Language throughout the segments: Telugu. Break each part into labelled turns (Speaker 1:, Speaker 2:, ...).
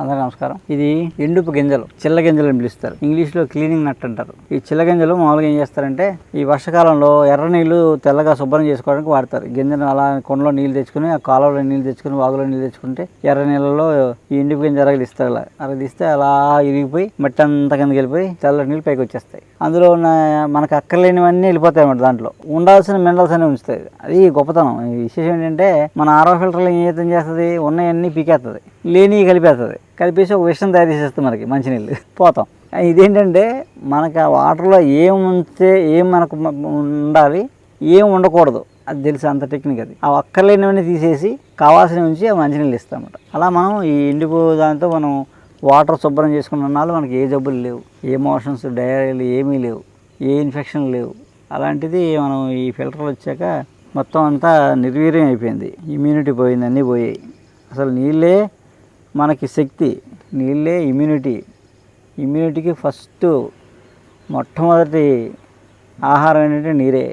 Speaker 1: అందరికీ నమస్కారం. ఇది ఎండుపు గింజలు చిల్ల గింజలు అని పిలుస్తారు. ఇంగ్లీష్లో క్లీనింగ్ నట్ అంటారు. ఈ చిల్ల గింజలు మామూలుగా ఏం చేస్తారంటే ఈ వర్షకాలంలో ఎర్ర నీళ్ళు తెల్లగా శుభ్రం చేసుకోవడానికి వాడతారు. గింజను అలా కొండలో నీళ్ళు తెచ్చుకుని ఆ కాలువలో నీళ్ళు తెచ్చుకుని వాగులో నీళ్ళు తెచ్చుకుంటే ఎర్ర నీళ్ళలో ఈ ఎండుపు గింజ అరగలిస్తారు అలా. అరగలిస్తే అలా ఇరిగిపోయి మట్టి అంతా కిందకి వెళ్ళిపోయి తెల్ల నీళ్ళు పైకి వచ్చేస్తాయి. అందులో ఉన్న మనకు అక్కర్లేనివన్నీ వెళ్ళిపోతాయి అన్నమాట దాంట్లో. ఉండాల్సిన మినరల్స్ అనేవి ఉంచుతాయి. అది గొప్పతనం. ఈ విశేషం ఏంటంటే మన ఆరో ఫిల్టర్లు ఏం చేస్తుంది ఉన్నాయన్నీ పీకేస్తుంది లేని కలిపేస్తుంది. కలిపేసి ఒక విషయం తయారు చేసేస్తుంది మనకి మంచినీళ్ళు. పోతాం. ఇదేంటంటే మనకి ఆ వాటర్లో ఏం ఉంటే ఏం మనకు ఉండాలి ఏం ఉండకూడదు. అది తెలిసి అంత టెక్నిక్ అది. ఆ అక్కర్లేనివన్నీ తీసేసి కావాల్సిన ఉంచి ఆ మంచినీళ్ళు ఇస్తామన్నమాట. అలా మనం ఈ ఎండిపో దాంతో మనం వాటర్ శుభ్రం చేసుకున్న నాళ్ళు మనకి ఏ జబ్బులు లేవు. ఏ మోషన్స్ డయేరియాలు ఏమీ లేవు. ఏ ఇన్ఫెక్షన్ లేవు. అలాంటిది మనం ఈ ఫిల్టర్లు వచ్చాక మొత్తం అంతా నిర్వీర్యం అయిపోయింది. ఇమ్యూనిటీ పోయింది అన్నీ పోయాయి. అసలు నీళ్ళే మనకి శక్తి నీళ్ళే ఇమ్యూనిటీ ఇమ్యూనిటీకి ఫస్ట్ మొట్టమొదటి ఆహారం ఏంటంటే నీరే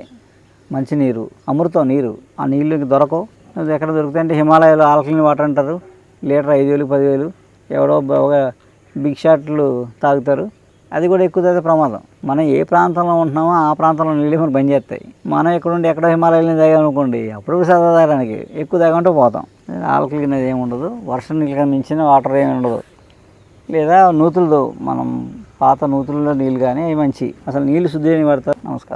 Speaker 1: మంచినీరు అమృతం నీరు. ఆ నీళ్ళు దొరకవు. ఎక్కడ దొరుకుతాయి అంటే హిమాలయాలో ఆల్కలిన్ వాటర్ అంటారు. లీటర్ ఐదు వేలు పదివేలు ఎవడో బాగా బిగ్ షాట్లు తాగుతారు. అది కూడా ఎక్కువ తాగితే ప్రమాదం. మనం ఏ ప్రాంతంలో ఉంటున్నామో ఆ ప్రాంతంలో నీళ్ళు మనం బంద్ చేస్తాయి మనం ఎక్కడుండి ఎక్కడో హిమాలయాలని తాగామనుకోండి అప్పుడు సరదా తాగడానికి ఎక్కువ తాగమంటే పోతాం. ఆల్కలి అనేది ఏమి ఉండదు. వర్షం నీళ్ళకి మించిన వాటర్ ఏమి ఉండదు. లేదా నూతులతో మనం పాత నూతుల్లో నీళ్ళు కానీ అవి మంచి. అసలు నీళ్ళు శుద్ధి అని పడతారు నమస్కారం.